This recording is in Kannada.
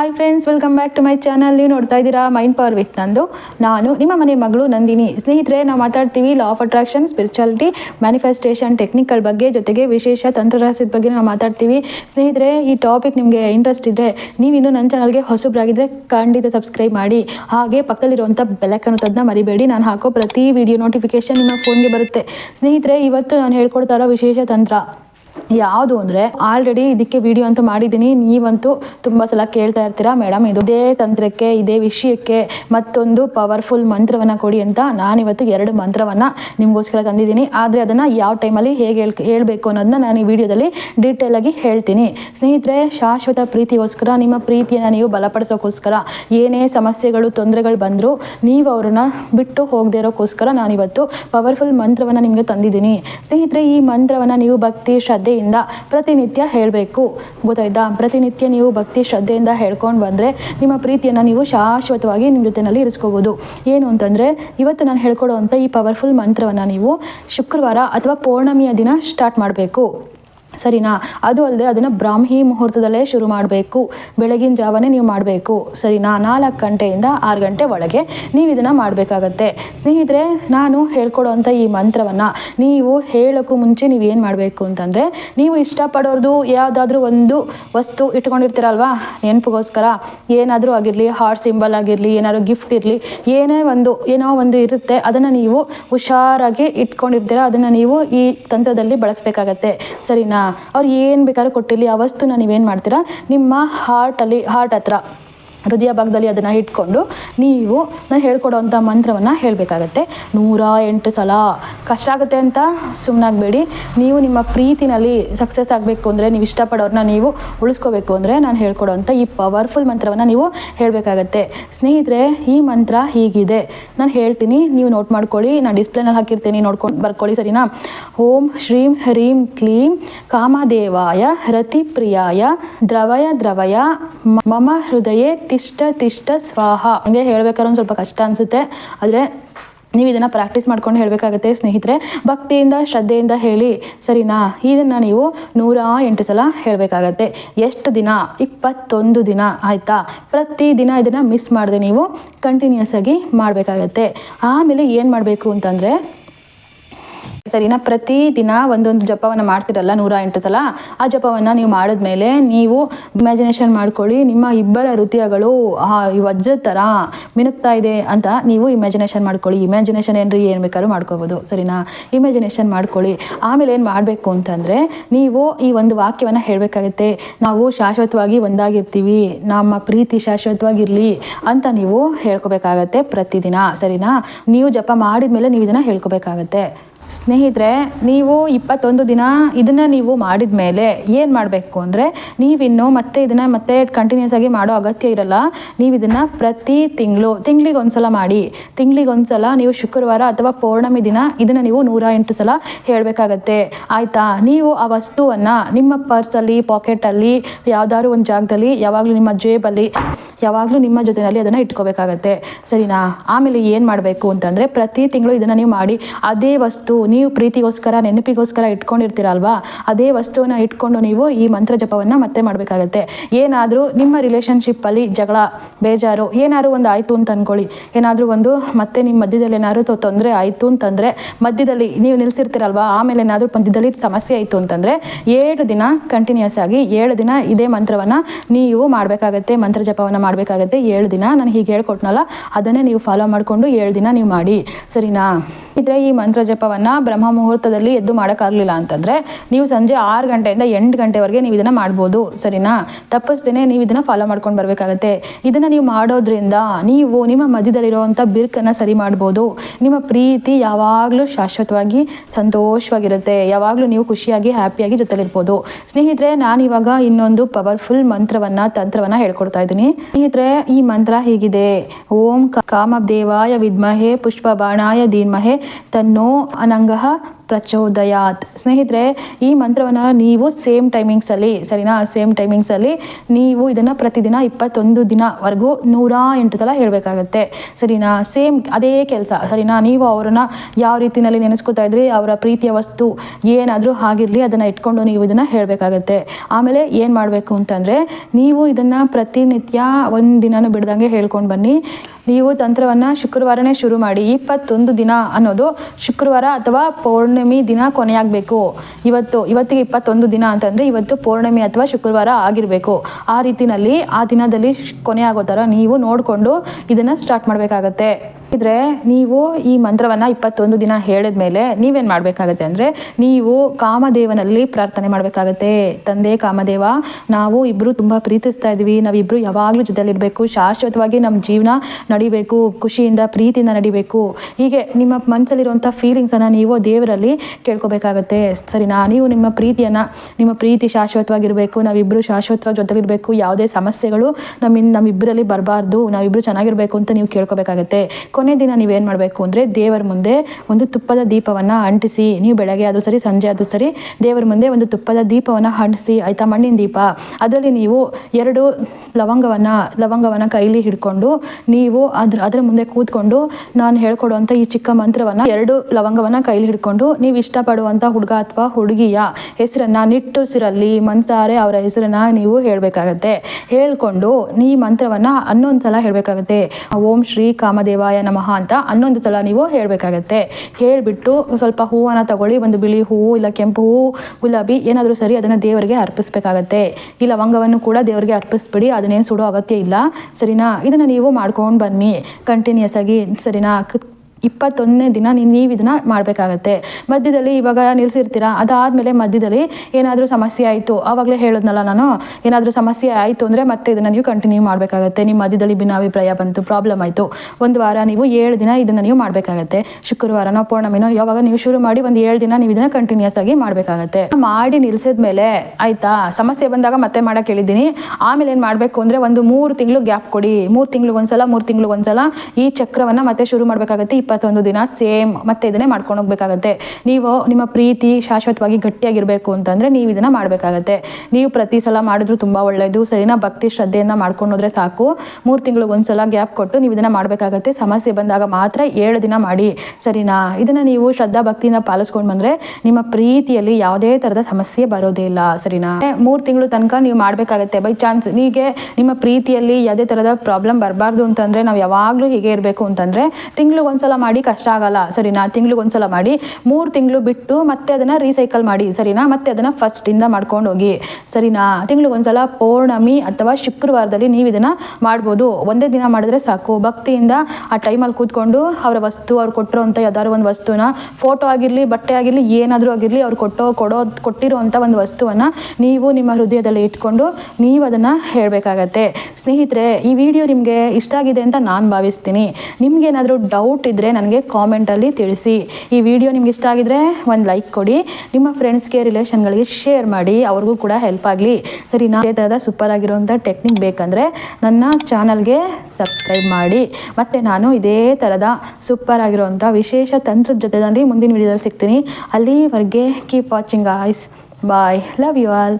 Hi friends welcome back to my channel ನೀವು ನೋಡ್ತಾ ಇದ್ದೀರಾ ಮೈಂಡ್ ಪವರ್ ವಿತ್ ನಂದು. ನಾನು ನಿಮ್ಮ ಮನೆ ಮಗಳು ನಂದಿನಿ. ಸ್ನೇಹಿತರೆ, ನಾವು ಮಾತಾಡ್ತೀವಿ law of attraction spirituality manifestation technical ಬಗ್ಗೆ ಜೊತೆಗೆ ವಿಶೇಷ ತಂತ್ರರಹಸ್ಯದ ಬಗ್ಗೆ ನಾವು ಮಾತಾಡ್ತೀವಿ. ಸ್ನೇಹಿತರೆ, ಈ ಟಾಪಿಕ್ ನಿಮಗೆ ಇಂಟ್ರೆಸ್ಟ್ ಇದ್ದರೆ ನೀವು ಇನ್ನೂ ನನ್ನ ಚಾನಲ್ಗೆ ಹೊಸಬ್ರಾಗಿದ್ದರೆ ಖಂಡಿತ ಸಬ್ಸ್ಕ್ರೈಬ್ ಮಾಡಿ. ಹಾಗೆ ಪಕ್ಕದಲ್ಲಿರುವಂಥ ಬೆಲೆಕ್ ಅನ್ನೋದನ್ನ ಮರಿಬೇಡಿ. ನಾನು ಹಾಕೋ ಪ್ರತಿ ವಿಡಿಯೋ ನೋಟಿಫಿಕೇಶನ್ ನಿಮ್ಮ ಫೋನ್ಗೆ ಬರುತ್ತೆ. ಸ್ನೇಹಿತರೆ, ಇವತ್ತು ನಾನು ಹೇಳ್ಕೊಡ್ತಾ ಇರೋ ವಿಶೇಷ ತಂತ್ರ. ಯಾವುದು ಅಂದರೆ ಆಲ್ರೆಡಿ ಇದಕ್ಕೆ ವಿಡಿಯೋ ಅಂತ ಮಾಡಿದ್ದೀನಿ. ನೀವಂತೂ ತುಂಬ ಸಲ ಕೇಳ್ತಾ ಇರ್ತೀರಾ ಮೇಡಮ್ ಇದು ಇದೇ ತಂತ್ರಕ್ಕೆ, ಇದೇ ವಿಷಯಕ್ಕೆ ಮತ್ತೊಂದು ಪವರ್ಫುಲ್ ಮಂತ್ರವನ್ನು ಕೊಡಿ ಅಂತ ನಾನಿವತ್ತು ಎರಡು ಮಂತ್ರವನ್ನು ನಿಮಗೋಸ್ಕರ ತಂದಿದ್ದೀನಿ. ಆದರೆ ಅದನ್ನು ಯಾವ ಟೈಮಲ್ಲಿ ಹೇಗೆ ಹೇಳ್, ಹೇಳಬೇಕು ಅನ್ನೋದನ್ನ ನಾನು ಈ ವಿಡಿಯೋದಲ್ಲಿ ಡೀಟೇಲಾಗಿ ಹೇಳ್ತೀನಿ. ಸ್ನೇಹಿತರೆ, ಶಾಶ್ವತ ಪ್ರೀತಿಗೋಸ್ಕರ, ನಿಮ್ಮ ಪ್ರೀತಿಯನ್ನು ನೀವು ಬಲಪಡಿಸೋಕ್ಕೋಸ್ಕರ ಏನೇ ಸಮಸ್ಯೆಗಳು, ತೊಂದರೆಗಳು ಬಂದರೂ ನೀವು ಅವ್ರನ್ನ ಬಿಟ್ಟು ಹೋಗದೆ ಇರೋಕ್ಕೋಸ್ಕರ ನಾನಿವತ್ತು ಪವರ್ಫುಲ್ ಮಂತ್ರವನ್ನು ನಿಮಗೆ ತಂದಿದ್ದೀನಿ. ಸ್ನೇಹಿತರೆ, ಈ ಮಂತ್ರವನ್ನು ನೀವು ಭಕ್ತಿ ಶ್ರದ್ಧೆಯಿಂದ ಪ್ರತಿನಿತ್ಯ ಹೇಳಬೇಕು. ಗೊತ್ತಾಯ್ತಾ? ಪ್ರತಿನಿತ್ಯ ನೀವು ಭಕ್ತಿ ಶ್ರದ್ಧೆಯಿಂದ ಹೇಳ್ಕೊಂಡು ಬಂದರೆ ನಿಮ್ಮ ಪ್ರೀತಿಯನ್ನು ನೀವು ಶಾಶ್ವತವಾಗಿ ನಿಮ್ಮ ಜೊತೆಯಲ್ಲಿ ಇರಿಸ್ಕೋಬೋದು. ಏನು ಅಂತಂದರೆ, ಇವತ್ತು ನಾನು ಹೇಳ್ಕೊಡುವಂಥ ಈ ಪವರ್ಫುಲ್ ಮಂತ್ರವನ್ನು ನೀವು ಶುಕ್ರವಾರ ಅಥವಾ ಪೌರ್ಣಮಿಯ ದಿನ ಸ್ಟಾರ್ಟ್ ಮಾಡಬೇಕು. ಸರಿನಾ? ಅದು ಅಲ್ಲದೆ ಅದನ್ನು ಬ್ರಾಹ್ಮಿ ಮುಹೂರ್ತದಲ್ಲೇ ಶುರು ಮಾಡಬೇಕು. ಬೆಳಗಿನ ಜಾವನೇ ನೀವು ಮಾಡಬೇಕು. ಸರಿನಾ? ನಾಲ್ಕು ಗಂಟೆಯಿಂದ ಆರು ಗಂಟೆ ಒಳಗೆ ನೀವು ಇದನ್ನು ಮಾಡಬೇಕಾಗತ್ತೆ. ಸ್ನೇಹಿತರೆ, ನಾನು ಹೇಳ್ಕೊಡೋವಂಥ ಈ ಮಂತ್ರವನ್ನು ನೀವು ಹೇಳೋಕ್ಕೂ ಮುಂಚೆ ನೀವು ಏನು ಮಾಡಬೇಕು ಅಂತಂದರೆ, ನೀವು ಇಷ್ಟಪಡೋರ್ದು ಯಾವುದಾದ್ರೂ ಒಂದು ವಸ್ತು ಇಟ್ಕೊಂಡಿರ್ತೀರಲ್ವಾ? ನೆನಪಿಗೋಸ್ಕರ. ಏನಾದರೂ ಆಗಿರಲಿ ಹಾರ್ಟ್ ಸಿಂಬಲ್ ಆಗಿರಲಿ, ಏನಾದ್ರು ಗಿಫ್ಟ್ ಇರಲಿ, ಏನೇ ಒಂದು, ಏನೋ ಒಂದು ಇರುತ್ತೆ, ಅದನ್ನು ನೀವು ಹುಷಾರಾಗಿ ಇಟ್ಕೊಂಡಿರ್ತೀರ, ಅದನ್ನು ನೀವು ಈ ತಂತ್ರದಲ್ಲಿ ಬಳಸಬೇಕಾಗತ್ತೆ. ಸರಿನಾ? ಅವ್ರು ಏನು ಬೇಕಾದ್ರೂ ಕೊಟ್ಟಿರಲಿ ಆ ವಸ್ತುನ ನೀವೇನು ಮಾಡ್ತೀರಾ? ನಿಮ್ಮ ಹಾರ್ಟಲ್ಲಿ ಹಾರ್ಟ್ ಹತ್ರ. ಹೃದಯ ಭಾಗದಲ್ಲಿ ಅದನ್ನು ಇಟ್ಕೊಂಡು ನೀವು ನಾನು ಹೇಳ್ಕೊಡೋವಂಥ ಮಂತ್ರವನ್ನು ಹೇಳಬೇಕಾಗತ್ತೆ. ನೂರ ಎಂಟು ಸಲ. ಕಷ್ಟ ಆಗುತ್ತೆ ಅಂತ ಸುಮ್ಮನಾಗಬೇಡಿ ನೀವು ನಿಮ್ಮ ಪ್ರೀತಿನಲ್ಲಿ ಸಕ್ಸಸ್ ಆಗಬೇಕು ಅಂದರೆ ನೀವು ಇಷ್ಟಪಡೋರನ್ನ ನೀವು ಉಳಿಸ್ಕೋಬೇಕು ಅಂದರೆ ನಾನು ಹೇಳ್ಕೊಡೋವಂಥ ಈ ಪವರ್ಫುಲ್ ಮಂತ್ರವನ್ನು ನೀವು ಹೇಳಬೇಕಾಗತ್ತೆ. ಸ್ನೇಹಿತರೆ, ಈ ಮಂತ್ರ ಹೀಗಿದೆ. ನಾನು ಹೇಳ್ತೀನಿ, ನೀವು ನೋಟ್ ಮಾಡ್ಕೊಳ್ಳಿ. ನಾನು ಡಿಸ್ಪ್ಲೇನಲ್ಲಿ ಹಾಕಿರ್ತೀನಿ, ನೋಡ್ಕೊಂಡು ಬರ್ಕೊಳ್ಳಿ, ಸರಿನಾ? ಓಂ ಶ್ರೀಂ ಹ್ರೀಂ ಕ್ಲೀಂ ಕಾಮದೇವಾಯ ರತಿಪ್ರಿಯಾಯ ದ್ರವಯ ದ್ರವಯ ಮಮ ಹೃದಯ ತಿಷ್ಟ ತಿಷ್ಟ ಸ್ವಾಹ. ಹಂಗೆ ಹೇಳ್ಬೇಕಾದ್ರೆ ಒಂದು ಸ್ವಲ್ಪ ಕಷ್ಟ ಅನಿಸುತ್ತೆ. ಆದರೆ ನೀವು ಇದನ್ನು ಪ್ರಾಕ್ಟೀಸ್ ಮಾಡ್ಕೊಂಡು ಹೇಳಬೇಕಾಗತ್ತೆ ಸ್ನೇಹಿತರೆ. ಭಕ್ತಿಯಿಂದ, ಶ್ರದ್ಧೆಯಿಂದ ಹೇಳಿ. ಸರಿನಾ? ಇದನ್ನು ನೀವು ನೂರ ಎಂಟು ಸಲ ಹೇಳಬೇಕಾಗತ್ತೆ. ಎಷ್ಟು ದಿನ? ಇಪ್ಪತ್ತೊಂದು ದಿನ. ಆಯಿತಾ? ಪ್ರತಿ ದಿನ ಇದನ್ನು ಮಿಸ್ ಮಾಡದೆ ನೀವು ಕಂಟಿನ್ಯೂಸ್ ಆಗಿ ಮಾಡಬೇಕಾಗತ್ತೆ. ಆಮೇಲೆ ಏನು ಮಾಡಬೇಕು ಅಂತಂದರೆ ಸರಿನಾ? ಪ್ರತಿ ದಿನ ಒಂದೊಂದು ಜಪವನ್ನು ಮಾಡ್ತಿರಲ್ಲ ನೂರ ಎಂಟು ಸಲ. ಆ ಜಪವನ್ನು ನೀವು ಮಾಡಿದ್ಮೇಲೆ ನೀವು ಇಮ್ಯಾಜಿನೇಷನ್ ಮಾಡ್ಕೊಳ್ಳಿ, ನಿಮ್ಮ ಇಬ್ಬರ ಹೃದಯಗಳು ಈ ವಜ್ರ ಥರ ಮಿನುಗ್ತಾ ಇದೆ ಅಂತ ನೀವು ಇಮ್ಯಾಜಿನೇಷನ್ ಮಾಡ್ಕೊಳ್ಳಿ. ಇಮ್ಯಾಜಿನೇಷನ್ ಏನ್ರಿ, ಏನು ಬೇಕಾದ್ರೂ ಮಾಡ್ಕೋಬೋದು, ಸರಿನಾ? ಇಮ್ಯಾಜಿನೇಷನ್ ಮಾಡ್ಕೊಳ್ಳಿ. ಆಮೇಲೆ ಏನು ಮಾಡಬೇಕು ಅಂತಂದರೆ, ನೀವು ಈ ಒಂದು ವಾಕ್ಯವನ್ನು ಹೇಳಬೇಕಾಗತ್ತೆ. ನಾವು ಶಾಶ್ವತವಾಗಿ ಒಂದಾಗಿರ್ತೀವಿ, ನಮ್ಮ ಪ್ರೀತಿ ಶಾಶ್ವತವಾಗಿರಲಿ ಅಂತ ನೀವು ಹೇಳ್ಕೊಬೇಕಾಗತ್ತೆ ಪ್ರತಿದಿನ, ಸರಿನಾ? ನೀವು ಜಪ ಮಾಡಿದ ಮೇಲೆ ನೀವು ಇದನ್ನು ಹೇಳ್ಕೊಬೇಕಾಗತ್ತೆ. ಸ್ನೇಹಿತರೆ, ನೀವು ಇಪ್ಪತ್ತೊಂದು ದಿನ ಇದನ್ನು ನೀವು ಮಾಡಿದ ಮೇಲೆ ಏನು ಮಾಡಬೇಕು ಅಂದರೆ, ನೀವಿನ್ನು ಮತ್ತೆ ಇದನ್ನು ಮತ್ತೆ ಕಂಟಿನ್ಯೂಸ್ ಆಗಿ ಮಾಡೋ ಅಗತ್ಯ ಇರಲ್ಲ. ನೀವು ಇದನ್ನು ಪ್ರತಿ ತಿಂಗಳು, ತಿಂಗಳಿಗೆ ಒಂದ್ಸಲ ಮಾಡಿ. ತಿಂಗಳಿಗೆ ಒಂದ್ಸಲ ನೀವು ಶುಕ್ರವಾರ ಅಥವಾ ಪೌರ್ಣಮಿ ದಿನ ಇದನ್ನು ನೀವು ನೂರ ಎಂಟು ಸಲ ಹೇಳಬೇಕಾಗತ್ತೆ. ಆಯಿತಾ? ನೀವು ಆ ವಸ್ತುವನ್ನು ನಿಮ್ಮ ಪರ್ಸಲ್ಲಿ ಪಾಕೆಟಲ್ಲಿ ಯಾವ್ದಾದ್ರು ಒಂದು ಜಾಗದಲ್ಲಿ, ಯಾವಾಗಲೂ ನಿಮ್ಮ ಜೇಬಲ್ಲಿ, ಯಾವಾಗಲೂ ನಿಮ್ಮ ಜೊತೆಯಲ್ಲಿ ಅದನ್ನು ಇಟ್ಕೋಬೇಕಾಗತ್ತೆ. ಸರಿನಾ? ಆಮೇಲೆ ಏನು ಮಾಡಬೇಕು ಅಂತಂದರೆ ಪ್ರತಿ ತಿಂಗಳು ಇದನ್ನು ನೀವು ಮಾಡಿ. ಅದೇ ವಸ್ತು ನೀವು ಪ್ರೀತಿಗೋಸ್ಕರ, ನೆನಪಿಗೋಸ್ಕರ ಇಟ್ಕೊಂಡಿರ್ತೀರಲ್ವಾ? ಅದೇ ವಸ್ತುವನ್ನ ಇಟ್ಕೊಂಡು ನೀವು ಈ ಮಂತ್ರ ಜಪವನ್ನು ಮತ್ತೆ ಮಾಡಬೇಕಾಗತ್ತೆ. ಏನಾದರೂ ನಿಮ್ಮ ರಿಲೇಷನ್ಶಿಪ್ಪಲ್ಲಿ ಜಗಳ, ಬೇಜಾರು, ಏನಾದ್ರು ಒಂದು ಆಯಿತು ಅಂತ ಅಂದ್ಕೊಳ್ಳಿ ಏನಾದರೂ ಒಂದು ಮತ್ತೆ ನಿಮ್ಮ ಮಧ್ಯದಲ್ಲಿ ಏನಾದರೂ ತೊಂದರೆ ಆಯಿತು ಅಂತಂದರೆ, ಮಧ್ಯದಲ್ಲಿ ನೀವು ನಿಲ್ಲಿಸಿರ್ತೀರಲ್ವಾ ಆಮೇಲೆ ಏನಾದರೂ ಮಧ್ಯದಲ್ಲಿ ಸಮಸ್ಯೆ ಆಯಿತು ಅಂತಂದರೆ, ಏಳು ದಿನ ಕಂಟಿನ್ಯೂಸ್ ಆಗಿ ಏಳು ದಿನ ಇದೇ ಮಂತ್ರವನ್ನು ನೀವು ಮಾಡಬೇಕಾಗತ್ತೆ ಮಂತ್ರ ಜಪವನ್ನು ಮಾಡಬೇಕಾಗತ್ತೆ. ಏಳು ದಿನ ನಾನು ಹೀಗೆ ಹೇಳ್ಕೊಟ್ನಲ್ಲ, ಅದನ್ನೇ ನೀವು ಫಾಲೋ ಮಾಡಿಕೊಂಡು ಏಳು ದಿನ ನೀವು ಮಾಡಿ. ಸರಿನಾ? ಇದ್ರೆ ಈ ಮಂತ್ರ ಜಪವನ್ನು ಬ್ರಹ್ಮ ಮುಹೂರ್ತದಲ್ಲಿ ಎದ್ದು ಮಾಡೋಕ್ಕಾಗಲಿಲ್ಲ ಅಂತಂದರೆ ನೀವು ಸಂಜೆ ಆರು ಗಂಟೆಯಿಂದ ಎಂಟು ಗಂಟೆವರೆಗೆ ನೀವು ಇದನ್ನು ಮಾಡ್ಬೋದು, ಸರಿನಾ? ತಪ್ಪಿಸ್ದೇನೆ ನೀವು ಇದನ್ನು ಫಾಲೋ ಮಾಡ್ಕೊಂಡು ಬರಬೇಕಾಗತ್ತೆ. ಇದನ್ನು ನೀವು ಮಾಡೋದ್ರಿಂದ ನೀವು ನಿಮ್ಮ ಮಧ್ಯದಲ್ಲಿರುವಂಥ ಬಿರುಕನ್ನು ಸರಿ ಮಾಡ್ಬೋದು. ನಿಮ್ಮ ಪ್ರೀತಿ ಯಾವಾಗಲೂ ಶಾಶ್ವತವಾಗಿ ಸಂತೋಷವಾಗಿರುತ್ತೆ. ಯಾವಾಗಲೂ ನೀವು ಖುಷಿಯಾಗಿ, ಹ್ಯಾಪಿಯಾಗಿ ಜೊತೆಲಿರ್ಬೋದು. ಸ್ನೇಹಿತರೆ, ನಾನಿವಾಗ ಇನ್ನೊಂದು ಪವರ್ಫುಲ್ ಮಂತ್ರವನ್ನು, ತಂತ್ರವನ್ನು ಹೇಳ್ಕೊಡ್ತಾ ಇದ್ದೀನಿ. ಸ್ನೇಹಿತರೆ, ಈ ಮಂತ್ರ ಹೀಗಿದೆ. ಓಂ ಕಾಮ ಕಾಮದೇವಾಯ ವಿದ್ಮಹೆ ಪುಷ್ಪ ಬಾಣಾಯ ಧೀಮಹೆ ತನ್ನೋ karargaha ಪ್ರಚೋದಯಾತ್. ಸ್ನೇಹಿತರೆ, ಈ ಮಂತ್ರವನ್ನು ನೀವು ಸೇಮ್ ಟೈಮಿಂಗ್ಸಲ್ಲಿ, ಸರಿನಾ? ಸೇಮ್ ಟೈಮಿಂಗ್ಸಲ್ಲಿ ನೀವು ಇದನ್ನು ಪ್ರತಿದಿನ ಇಪ್ಪತ್ತೊಂದು ದಿನವರೆಗೂ ನೂರ ಎಂಟು ಸಲ ಹೇಳಬೇಕಾಗತ್ತೆ. ಸರಿನಾ? ಸೇಮ್ ಅದೇ ಕೆಲಸ. ಸರಿನಾ? ನೀವು ಅವರನ್ನು ಯಾವ ರೀತಿಯಲ್ಲಿ ನೆನೆಸ್ಕೊತಾ ಇದ್ರಿ, ಅವರ ಪ್ರೀತಿಯ ವಸ್ತು ಏನಾದರೂ ಆಗಿರಲಿ, ಅದನ್ನು ಇಟ್ಕೊಂಡು ನೀವು ಇದನ್ನು ಹೇಳಬೇಕಾಗತ್ತೆ. ಆಮೇಲೆ ಏನು ಮಾಡಬೇಕು ಅಂತಂದರೆ, ನೀವು ಇದನ್ನು ಪ್ರತಿನಿತ್ಯ ಒಂದು ದಿನನೂ ಬಿಡ್ದಂಗೆ ಹೇಳ್ಕೊಂಡು ಬನ್ನಿ. ನೀವು ತಂತ್ರವನ್ನು ಶುಕ್ರವಾರನೇ ಶುರು ಮಾಡಿ, ಇಪ್ಪತ್ತೊಂದು ದಿನ ಅನ್ನೋದು ಶುಕ್ರವಾರ ಅಥವಾ ಪೌರ್ಣಮಿ ದಿನ ಕೊನೆಯಾಗಬೇಕು. ಇವತ್ತು, ಇವತ್ತಿಗೆ ಇಪ್ಪತ್ತೊಂದು ದಿನ ಅಂತಂದರೆ ಇವತ್ತು ಪೌರ್ಣಮಿ ಅಥವಾ ಶುಕ್ರವಾರ ಆಗಿರಬೇಕು. ಆ ರೀತಿನಲ್ಲಿ ಆ ದಿನದಲ್ಲಿ ಶ್- ಕೊನೆ ಆಗೋ ಥರ ನೀವು ನೋಡಿಕೊಂಡು ಇದನ್ನು ಸ್ಟಾರ್ಟ್ ಮಾಡಬೇಕಾಗತ್ತೆ. ಇದ್ರೆ ನೀವು ಈ ಮಂತ್ರವನ್ನು ಇಪ್ಪತ್ತೊಂದು ದಿನ ಹೇಳಿದ ಮೇಲೆ ನೀವೇನು ಮಾಡಬೇಕಾಗತ್ತೆ ಅಂದರೆ ನೀವು ಕಾಮದೇವನಲ್ಲಿ ಪ್ರಾರ್ಥನೆ ಮಾಡಬೇಕಾಗತ್ತೆ. ತಂದೆ ಕಾಮದೇವ, ನಾವು ಇಬ್ಬರು ತುಂಬ ಪ್ರೀತಿಸ್ತಾ ಇದ್ವಿ. ನಾವಿಬ್ಬರು ಯಾವಾಗಲೂ ಜೊತೆಲಿರಬೇಕು ಶಾಶ್ವತವಾಗಿ ನಮ್ಮ ಜೀವನ ನಡಿಬೇಕು. ಖುಷಿಯಿಂದ, ಪ್ರೀತಿಯಿಂದ ನಡಿಬೇಕು. ಹೀಗೆ ನಿಮ್ಮ ಮನಸ್ಸಲ್ಲಿರುವಂಥ ಫೀಲಿಂಗ್ಸನ್ನು ನೀವು ದೇವರಲ್ಲಿ ಕೇಳ್ಕೊಬೇಕಾಗತ್ತೆ. ಸರಿನಾ? ನೀವು ನಿಮ್ಮ ಪ್ರೀತಿಯನ್ನು, ನಿಮ್ಮ ಪ್ರೀತಿ ಶಾಶ್ವತವಾಗಿರಬೇಕು. ನಾವಿಬ್ಬರು ಶಾಶ್ವತವಾಗಿ ಜೊತೆಲಿರಬೇಕು. ಯಾವುದೇ ಸಮಸ್ಯೆಗಳು ನಮ್ಮಿಂದ, ನಮ್ಮಿಬ್ಬರಲ್ಲಿ ಬರಬಾರ್ದು. ನಾವಿಬ್ಬರು ಚೆನ್ನಾಗಿರಬೇಕು ಅಂತ ನೀವು ಕೇಳ್ಕೊಬೇಕಾಗತ್ತೆ. ಕೊನೆ ದಿನ ನೀವೇನು ಮಾಡಬೇಕು ಅಂದರೆ ದೇವರ ಮುಂದೆ ಒಂದು ತುಪ್ಪದ ದೀಪವನ್ನು ಅಂಟಿಸಿ, ನೀವು ಬೆಳಗ್ಗೆ ಆದರೂ ಸರಿ, ಸಂಜೆ ಆದರೂ ಸರಿ ದೇವರ ಮುಂದೆ ಒಂದು ತುಪ್ಪದ ದೀಪವನ್ನು ಅಂಟಿಸಿ, ಆಯಿತಾ ಮಣ್ಣಿನ ದೀಪ. ಅದರಲ್ಲಿ ನೀವು ಎರಡು ಲವಂಗವನ್ನು ಲವಂಗವನ್ನು ಕೈಲಿ ಹಿಡ್ಕೊಂಡು ನೀವು ಅದ್ರ, ಅದರ ಮುಂದೆ ಕೂತ್ಕೊಂಡು ನಾನು ಹೇಳ್ಕೊಡುವಂಥ ಈ ಚಿಕ್ಕ ಮಂತ್ರವನ್ನು ಎರಡು ಲವಂಗವನ್ನು ಕೈಲಿ ಹಿಡ್ಕೊಂಡು ನೀವು ಇಷ್ಟಪಡುವಂಥ ಹುಡುಗ ಅಥವಾ ಹುಡುಗಿಯ ಹೆಸರನ್ನು ನಿಟ್ಟುಸಿರಲ್ಲಿ ಮನ್ಸಾರೆ ಅವರ ಹೆಸರನ್ನ ನೀವು ಹೇಳಬೇಕಾಗತ್ತೆ. ಹೇಳ್ಕೊಂಡು ಈ ಮಂತ್ರವನ್ನು ಹನ್ನೊಂದು ಸಲ ಹೇಳಬೇಕಾಗತ್ತೆ. ಓಂ ಶ್ರೀ ಕಾಮದೇವಾಯ ನಮಃ ಅಂತ ಹನ್ನೊಂದು ಸಲ ನೀವು ಹೇಳಬೇಕಾಗತ್ತೆ. ಹೇಳಿಬಿಟ್ಟು ಸ್ವಲ್ಪ ಹೂವನ್ನು ತಗೊಳ್ಳಿ, ಒಂದು ಬಿಳಿ ಹೂವು ಇಲ್ಲ ಕೆಂಪು ಹೂವು ಗುಲಾಬಿ ಏನಾದರೂ ಸರಿ ಅದನ್ನು ದೇವರಿಗೆ ಅರ್ಪಿಸ್ಬೇಕಾಗತ್ತೆ. ಈ ಲವಂಗವನ್ನು ಕೂಡ ದೇವರಿಗೆ ಅರ್ಪಿಸ್ಬಿಡಿ, ಅದನ್ನೇನು ಸುಡೋ ಅಗತ್ಯ ಇಲ್ಲ. ಸರಿನಾ? ಇದನ್ನು ನೀವು ಮಾಡ್ಕೊಂಡು ಬನ್ನಿ. ಕಂಟಿನ್ಯೂಸ್ ಆಗಿ ಸರಿನಾ? ಇಪ್ಪತ್ತೊಂದನೇ ದಿನ ನೀವು ನೀವು ಇದನ್ನು ಮಾಡಬೇಕಾಗತ್ತೆ. ಮಧ್ಯದಲ್ಲಿ ಇವಾಗ ನಿಲ್ಲಿಸಿರ್ತೀರಾ ಅದಾದಮೇಲೆ ಮಧ್ಯದಲ್ಲಿ ಏನಾದರೂ ಸಮಸ್ಯೆ ಆಯಿತು. ಆವಾಗಲೇ ಹೇಳಿದ್ನಲ್ಲ ನಾನು. ಏನಾದರೂ ಸಮಸ್ಯೆ ಆಯಿತು ಅಂದರೆ ಮತ್ತೆ ಇದನ್ನು ನೀವು ಕಂಟಿನ್ಯೂ ಮಾಡಬೇಕಾಗತ್ತೆ. ನಿಮ್ಮ ಮಧ್ಯದಲ್ಲಿ ಭಿನ್ನಾಭಿಪ್ರಾಯ ಬಂತು ಪ್ರಾಬ್ಲಮ್ ಆಯಿತು. ಒಂದು ವಾರ ನೀವು ಏಳು ದಿನ ಇದನ್ನು ನೀವು ಮಾಡಬೇಕಾಗತ್ತೆ. ಶುಕ್ರವಾರನೋ ಪೌರ್ಣಮಿನೋ, ಯಾವಾಗ ನೀವು ಶುರು ಮಾಡಿ ಒಂದು ಏಳು ದಿನ ನೀವು ಇದನ್ನು ಕಂಟಿನ್ಯೂಸ್ ಆಗಿ ಮಾಡಬೇಕಾಗತ್ತೆ. ಮಾಡಿ ನಿಲ್ಲಿಸಿದ ಮೇಲೆ ಆಯಿತಾ? ಸಮಸ್ಯೆ ಬಂದಾಗ ಮತ್ತೆ ಮಾಡಕ್ಕೆ ಹೇಳಿದ್ದೀನಿ. ಆಮೇಲೆ ಏನು ಮಾಡಬೇಕು ಅಂದರೆ ಒಂದು ಮೂರು ತಿಂಗಳು ಗ್ಯಾಪ್ ಕೊಡಿ. ಮೂರು ತಿಂಗಳು ಒಂದ್ಸಲ, ಮೂರು ತಿಂಗಳು ಒಂದ್ಸಲ ಈ ಚಕ್ರವನ್ನು ಮತ್ತೆ ಶುರು ಮಾಡಬೇಕಾಗತ್ತೆ. ಇಪ್ಪತ್ತೊಂದು ದಿನ ಸೇಮ್ ಮತ್ತೆ ಇದನ್ನೇ ಮಾಡ್ಕೊಂಡು ಹೋಗ್ಬೇಕಾಗತ್ತೆ. ನೀವು ನಿಮ್ಮ ಪ್ರೀತಿ ಶಾಶ್ವತವಾಗಿ ಗಟ್ಟಿಯಾಗಿರಬೇಕು ಅಂತಂದರೆ ನೀವು ಇದನ್ನು ಮಾಡಬೇಕಾಗತ್ತೆ. ನೀವು ಪ್ರತಿ ಸಲ ಮಾಡಿದ್ರು ತುಂಬ ಒಳ್ಳೆಯದು ಸರಿನಾ ಭಕ್ತಿ ಶ್ರದ್ಧೆಯಿಂದ ಮಾಡ್ಕೊಂಡು ಹೋದ್ರೆ ಸಾಕು. ಮೂರು ತಿಂಗಳು ಒಂದ್ಸಲ ಗ್ಯಾಪ್ ಕೊಟ್ಟು ನೀವು ಇದನ್ನು ಮಾಡಬೇಕಾಗತ್ತೆ. ಸಮಸ್ಯೆ ಬಂದಾಗ ಮಾತ್ರ ಏಳು ದಿನ ಮಾಡಿ. ಸರಿನಾ? ಇದನ್ನು ನೀವು ಶ್ರದ್ಧಾ ಭಕ್ತಿಯಿಂದ ಪಾಲಿಸ್ಕೊಂಡು ಬಂದರೆ ನಿಮ್ಮ ಪ್ರೀತಿಯಲ್ಲಿ ಯಾವುದೇ ಥರದ ಸಮಸ್ಯೆ ಬರೋದೇ ಇಲ್ಲ. ಸರಿನಾ? ಮೂರು ತಿಂಗಳು ತನಕ ನೀವು ಮಾಡಬೇಕಾಗತ್ತೆ. ಬೈ ಚಾನ್ಸ್ ಹೀಗೆ ನಿಮ್ಮ ಪ್ರೀತಿಯಲ್ಲಿ ಯಾವುದೇ ಥರದ ಪ್ರಾಬ್ಲಮ್ ಬರಬಾರ್ದು ಅಂತಂದರೆ ನಾವು ಯಾವಾಗಲೂ ಹೀಗೆ ಇರಬೇಕು ಅಂತಂದರೆ ತಿಂಗಳು ಒಂದ್ಸಲ ಮಾಡಿ ಕಷ್ಟ ಆಗಲ್ಲ. ಸರಿನಾ? ತಿಂಗ್ಳಿಗೆ ಒಂದ್ಸಲ ಮಾಡಿ. ಮೂರು ತಿಂಗಳು ಬಿಟ್ಟು ಮತ್ತೆ ಅದನ್ನ ರೀಸೈಕಲ್ ಮಾಡಿ. ಸರಿನಾ? ಮತ್ತೆ ಅದನ್ನು ಫಸ್ಟಿಂದ ಮಾಡ್ಕೊಂಡು ಹೋಗಿ. ಸರಿನಾ? ತಿಂಗ್ಳಿಗೆ ಒಂದ್ಸಲ ಪೌರ್ಣಮಿ ಅಥವಾ ಶುಕ್ರವಾರದಲ್ಲಿ ನೀವು ಇದನ್ನ ಮಾಡ್ಬೋದು. ಒಂದೇ ದಿನ ಮಾಡಿದ್ರೆ ಸಾಕು. ಭಕ್ತಿಯಿಂದ ಆ ಟೈಮಲ್ಲಿ ಕೂತ್ಕೊಂಡು ಅವರ ವಸ್ತು ಅವ್ರು ಕೊಟ್ಟಿರೋಂಥ ಯಾವ್ದಾದ್ರು ಒಂದು ವಸ್ತುನ ಫೋಟೋ ಆಗಿರಲಿ, ಬಟ್ಟೆ ಆಗಿರಲಿ, ಏನಾದರೂ ಆಗಿರಲಿ ಅವ್ರು ಕೊಟ್ಟೋ, ಕೊಡೋ ಕೊಟ್ಟಿರೋ ಅಂತ ಒಂದು ವಸ್ತುವನ್ನ ನೀವು ನಿಮ್ಮ ಹೃದಯದಲ್ಲಿ ಇಟ್ಕೊಂಡು ನೀವು ಅದನ್ನ ಹೇಳಬೇಕಾಗತ್ತೆ. ಸ್ನೇಹಿತರೆ, ಈ ವಿಡಿಯೋ ನಿಮಗೆ ಇಷ್ಟ ಆಗಿದೆ ಅಂತ ನಾನು ಭಾವಿಸ್ತೀನಿ. ನಿಮ್ಗೇನಾದರೂ ಡೌಟ್ ಇದ್ದರೆ ನನಗೆ ಕಾಮೆಂಟಲ್ಲಿ ತಿಳಿಸಿ. ಈ ವಿಡಿಯೋ ನಿಮ್ಗೆ ಇಷ್ಟ ಆಗಿದ್ರೆ ಒಂದು ಲೈಕ್ ಕೊಡಿ. ನಿಮ್ಮ ಫ್ರೆಂಡ್ಸ್ಗೆ ರಿಲೇಷನ್ಗಳಿಗೆ ಶೇರ್ ಮಾಡಿ. ಅವ್ರಿಗೂ ಕೂಡ ಹೆಲ್ಪ್ ಆಗಲಿ. ಸರಿ, ನಾ ಇದೇ ಥರದ ಸೂಪರ್ ಆಗಿರುವಂಥ ಟೆಕ್ನಿಕ್ ಬೇಕಂದರೆ ನನ್ನ ಚಾನಲ್ಗೆ ಸಬ್ಸ್ಕ್ರೈಬ್ ಮಾಡಿ. ಮತ್ತು ನಾನು ಇದೇ ಥರದ ಸೂಪರ್ ಆಗಿರುವಂಥ ವಿಶೇಷ ತಂತ್ರದ ಜೊತೆದಲ್ಲಿ ಮುಂದಿನ ವಿಡಿಯೋದಲ್ಲಿ ಸಿಗ್ತೀನಿ. ಅಲ್ಲಿವರೆಗೆ keep watching guys bye love you all